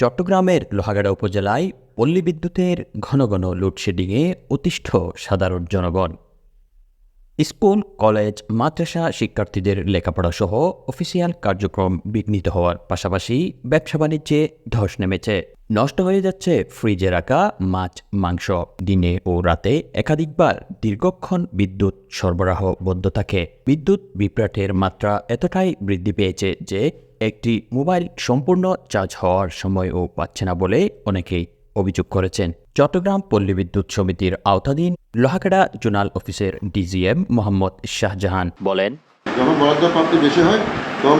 চট্টগ্রামের লোহাগাড়া উপজেলায় পল্লী বিদ্যুতের ঘন ঘন লোডশেডিংয়ে অতিষ্ঠ সাধারণ জনগণ। স্কুল, কলেজ, মাদ্রাসা শিক্ষার্থীদের লেখাপড়া সহ অফিসিয়াল কার্যক্রম বিঘ্নিত হওয়ার পাশাপাশি ব্যবসা বাণিজ্যে ধস নেমেছে। নষ্ট হয়ে যাচ্ছে ফ্রিজে রাখা মাছ, মাংস। দিনে ও রাতে একাধিকবার দীর্ঘক্ষণ বিদ্যুৎ সরবরাহ বন্ধ থাকে। বিদ্যুৎ বিভ্রাটের মাত্রা এতটাই বৃদ্ধি পেয়েছে যে একটি মোবাইল সম্পূর্ণ চার্জ হওয়ার সময়ও পাচ্ছে না বলে অনেকেই অভিযোগ করেছেন। চট্টগ্রাম পল্লী বিদ্যুৎ সমিতির আওতাধীন লোহাগাড়া জোনাল অফিসের ডিজিএম মোহাম্মদ শাহজাহান বলেন যখন বরাদ্দ প্রাপ্তি বেশি হয় তখন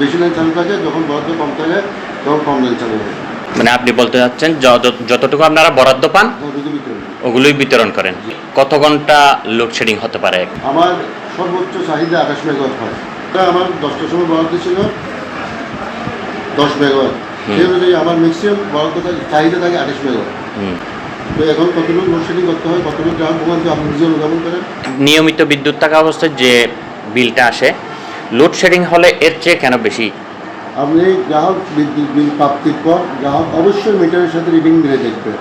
বেশি লাইন চালু থাকে যখন বরাদ্দ কম থাকে তখন কম লাইন চালু হয়। মানে আপনি বলতে চাচ্ছেন যতটুকু আপনারা বরাদ্দ পান বিতরণ। ওগুলোই বিতরণ করেন। কত ঘণ্টা লোডশেডিং হতে পারে? আমার সর্বোচ্চ চাহিদা আকাশ মেগাওয়াট হয়। আমার দশটার সময় বরাদ্দ ছিল দশ মেগাওয়াট। সেই অনুযায়ী আমার ম্যাক্সিমাম বরাদ্দ থাকে চাহিদা থাকে আঠাশ মেগাওয়াট। তো এখন কতটুকু লোডশেডিং করতে হয় কতটুকু গ্রাম ভোগান্তি আপনি নিজে অনুধাবন করেন। নিয়মিত বিদ্যুৎ থাকা অবস্থায় যে বিলটা আসে লোডশেডিং হলে এর চেয়ে কেন বেশি? আপনি গ্রাহক বিদ্যুৎ বিল প্রাপ্তির পর গ্রাহক অবশ্যই মিটারের সাথে রিডিং মিলে দেখবে।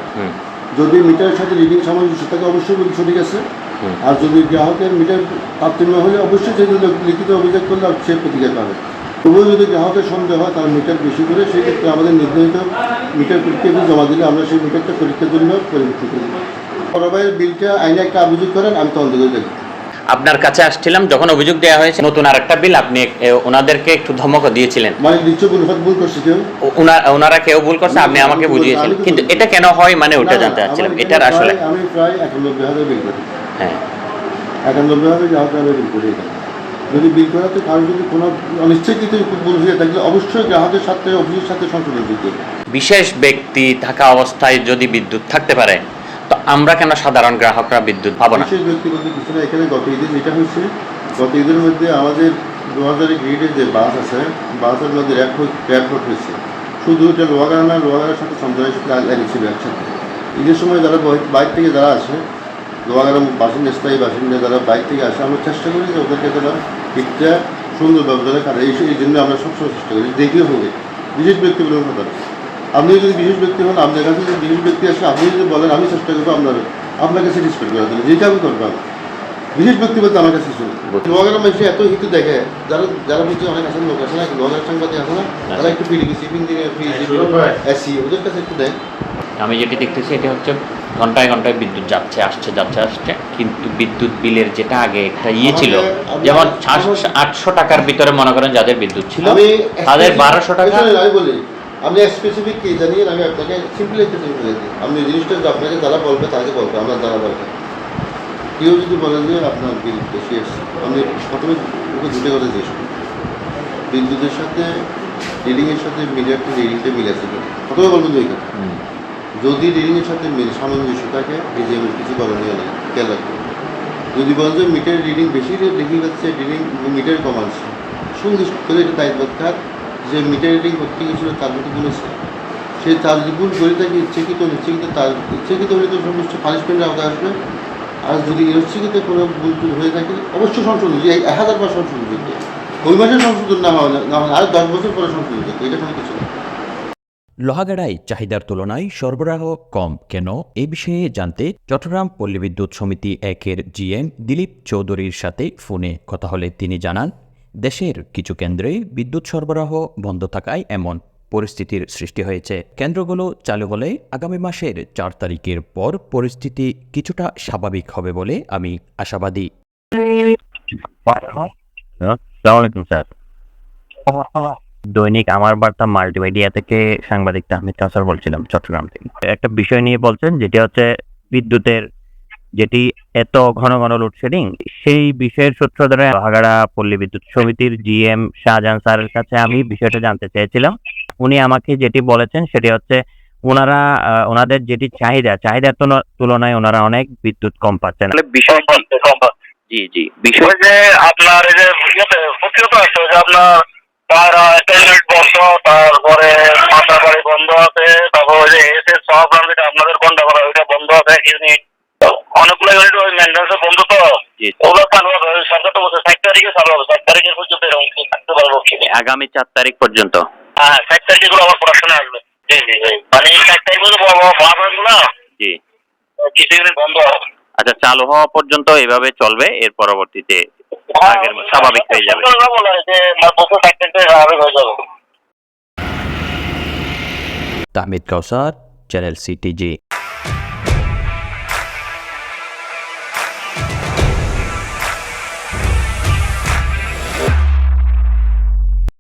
যদি মিটারের সাথে রিডিং সামঞ্জস্য থাকে অবশ্যই বিল সঠিক আছে। আর যদি গ্রাহকের মিটার তারতম্য হলে অবশ্যই লিখিত অভিযোগ করলে সে প্রতিকার পাবে। তবুও যদি গ্রাহকের সন্দেহ হয় তার মিটার বেশি করে সেই ক্ষেত্রে আমাদের নির্ধারিত মিটার পরীক্ষা জমা দিলে আমরা সেই মিটারটা পরীক্ষার জন্য পরিবর্তন করি বড় বিলটা আইনে একটা অভিযোগ করেন আমি তদন্ত করে দেখি। আপনার কাছে আসছিলাম যখন অভিযোগ দেওয়া হয়েছে নতুন আরেকটা বিল আপনি ওনাদেরকে একটু ধমক দিয়েছিলেন। মানে ভুল ভুল করছি কেউ? ওনারা কেউ ভুল করছে আপনি আমাকে আমি বুঝিয়েছিলেন কিন্তু এটা কেন হয় মানে ওটা জানতে চাচ্ছিলাম। এটার আসলে আমি প্রায় একানব্বই হাজার বিল করি হ্যাঁ। একানব্বই হাজার গ্রাহক আমি বিল করি যদি বিল কারও যদি কোনো অনিচ্ছাকৃত ভুল হয়ে থাকলে অবশ্যই গ্রাহকের সাথে অফিসের সাথে সংশোধন দিতে বিশেষ ব্যক্তি থাকা অবস্থায় যদি বিদ্যুৎ থাকতে পারে তো আমরা কেন সাধারণ গ্রাহকরা বিদ্যুৎ পাবো না? বিশেষ ব্যক্তি বলতে কিছু না এখানে গত ঈদে যেটা হয়েছে গত ঈদের মধ্যে আমাদের দু হাজারের গ্রিডের যে বাস আছে বাসের মধ্যে র্যাপ র্যাপ হয়েছে শুধু এটা লোহাগাড়া না লোহাগাড়ার সাথে সন্ধ্যার সাথে লাগিয়েছিল একসাথে। ঈদের সময় যারা বাইক থেকে যারা আসে লোহাগাড়া বাসিন্দা স্থায়ী বাসিন্দা যারা বাইক থেকে আসে আমরা চেষ্টা করি যে ওদেরকে তারা ঠিকটা সুন্দর ব্যবস্থা কাটে এই এই জন্য আমরা সবসময় চেষ্টা করি দেখলেও হবে। বিশেষ ব্যক্তি বলে কথা আপনি যদি বিশেষ ব্যক্তি হন আপনার কাছে যদি বিশেষ ব্যক্তি আসে আপনি যদি বলেন আমি চেষ্টা করব আপনার আপনাকে স্যাটিসফাইড করার জন্য। যেটা আমি করব বিশেষ ব্যক্তি বলতে আমার কাছে শুনুন লোহাগাড়া মানুষ এত হিতু দেখে যারা যারা বলছে অনেক আছে লোক আছে না লোহাগাড়া সাংবাদিক আছে না তারা একটু শিপিং দিয়ে এসি ওদের কাছে একটু দেয় আমি যেটি দেখতেছি এটা হচ্ছে ঘন্টায় ঘন্টায় বিদ্যুৎ যাচ্ছে আসছে যাচ্ছে আসছে। কিন্তু বিদ্যুৎ বিলের যেটা আগে একটা ইয়ে ছিল যেমন আটশো টাকার ভিতরে মনে করেন যাদের বিদ্যুৎ ছিল তাদের বারোশো টাকা আমি বলি আপনি স্পেসিফিক কি জানিয়ে আমি আপনাকে সিম্পলি একটা জিনিস বলে দিই। আপনি জিনিসটা আপনাকে যারা বলবে তাকে বলবে আমরা যারা বলবে। কেউ যদি বলেন যে আপনার বিল বেশি এসছে আপনি প্রথমে ওকে দুটো কথা জিজ্ঞেস করুন বিদ্যুতের সাথে রিডিংয়ের সাথে মিটারটা রিডিংটা মিল আছে? প্রথমে বলবেন দুই কথা। যদি রিডিংয়ের সাথে মিল সামঞ্জস্য থাকে ডিজিএমের কিছু করণীয় নেই খেয়াল যদি বলেন যে মিটার রিডিং বেশি দেখি হচ্ছে রিডিং মিটার কম আসছে। সুনির্দিষ্ট করে এটা দায়িত্ব থাক যে মিটার রিডিং করতে গেছিল তার মধ্যে বলেছে সে তার যদি করে থাকে, ইচ্ছাকৃত ইচ্ছাকৃত তার ইচ্ছাকৃত হলে তো সমস্ত পানিশমেন্টের আওতায় আসবে। আর যদি ইচ্ছাকৃত কোনো ভুল টুল হয়ে থাকে, অবশ্যই সংশোধন এক হাজার বার সংশোধন করতে ওই মাসে সংশোধন না হয় না আর দশ বছর পরে সংশোধন করতে এটা কোনো কিছু না। লোহাগাড়ায় চাহিদার তুলনায় সরবরাহ কম কেন? এ বিষয়ে জানতে চট্টগ্রাম পল্লী বিদ্যুৎ সমিতি একের জিএম দিলীপ চৌধুরীর সাথে ফোনে কথা হলে তিনি জানান, দেশের কিছু কেন্দ্রে বিদ্যুৎ সরবরাহ বন্ধ থাকায় এমন পরিস্থিতির সৃষ্টি হয়েছে। কেন্দ্রগুলো চালু হলে আগামী মাসের চার তারিখের পর পরিস্থিতি কিছুটা স্বাভাবিক হবে বলে আমি আশাবাদী। স্যার। দৈনিক আমার বার্তা মাল্টিমিডিয়া থেকে সাংবাদিক তাহমিদ কাসার বলছিলাম চট্টগ্রাম থেকে। একটা বিষয় নিয়ে বলছেন যেটি হচ্ছে বিদ্যুতের যেটি এত ঘন ঘন লোডশেডিং সেই বিষয়ের সূত্র ধরে লোহাগাড়া পল্লী বিদ্যুৎ সমিতির জিএম শাহজাহান স্যারের কাছে আমি বিষয়টা জানতে চেয়েছিলাম। উনি আমাকে যেটি বলেছেন সেটি হচ্ছে ওনারা ওনাদের যেটি চাহিদা চাহিদার তুল- তুলনায় ওনারা অনেক বিদ্যুৎ কম পাচ্ছেন। বিষয় জি জি বিষয় যে আপনার এই যে প্রতিহত আছে যে আপনার পায়রা টয়লেট বন্ধ তারপরে মাথা বাড়ি বন্ধ আছে তারপর যে এসে সব যেটা আপনাদের বন্ধ করা ওইটা বন্ধ আছে ইউনিট অনেকগুলো ইউনিট ওই মেনটেন্স বন্ধ তো। ওগুলো চালু হবে সরকার তো বলছে ষাট তারিখে চালু হবে ষাট তারিখের পর্যন্ত এরকম থাকতে পারব আগামী চার তারিখ পর্যন্ত? হ্যাঁ ষাট তারিখে এগুলো আমার প্রোডাকশনে আসবে। জি জি মানে এই চারটায় মধ্যে বাসগুলো জি। কিছুদিন বন্ধ আচ্ছা চালু হওয়া পর্যন্ত এভাবে চলবে এর পরবর্তীতে স্বাভাবিক হয়ে যাবে। স্বাভাবিক হয়ে তাহমিদ কাউসার চ্যানেল সিটিজি।